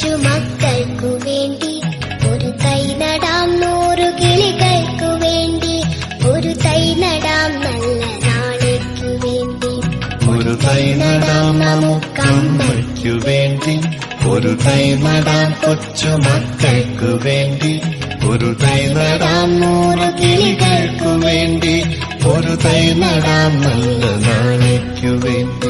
കൊച്ചു മക്കൾക്കു ഒരു നടാം വേണ്ടി. ഒരു തൈ നടാം നല്ല വേണ്ടി. ഒരു നടാം വേണ്ടി. ഒരു തൈ നടാം കൊച്ചുമക്കൾക്കു വേണ്ടി. ഒരു തൈ നടാം നൂറ് കിളികൾക്കു വേണ്ടി. ഒരു തൈ നടാം നല്ല നാളേക്കു വേണ്ടി.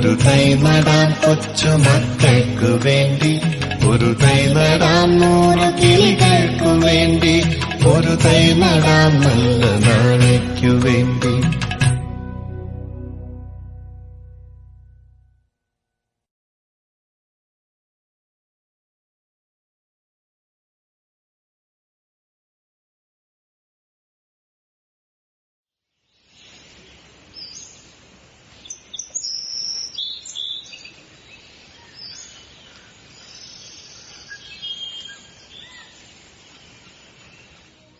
ഒരു തൈ കൊച്ചു മക്കൾക്കു വേണ്ടി ഒരു തൈ നടാം നൂറ് കിളികൾക്കു വേണ്ടി ഒരു തൈ നല്ല നാളേക്കു വേണ്ടി.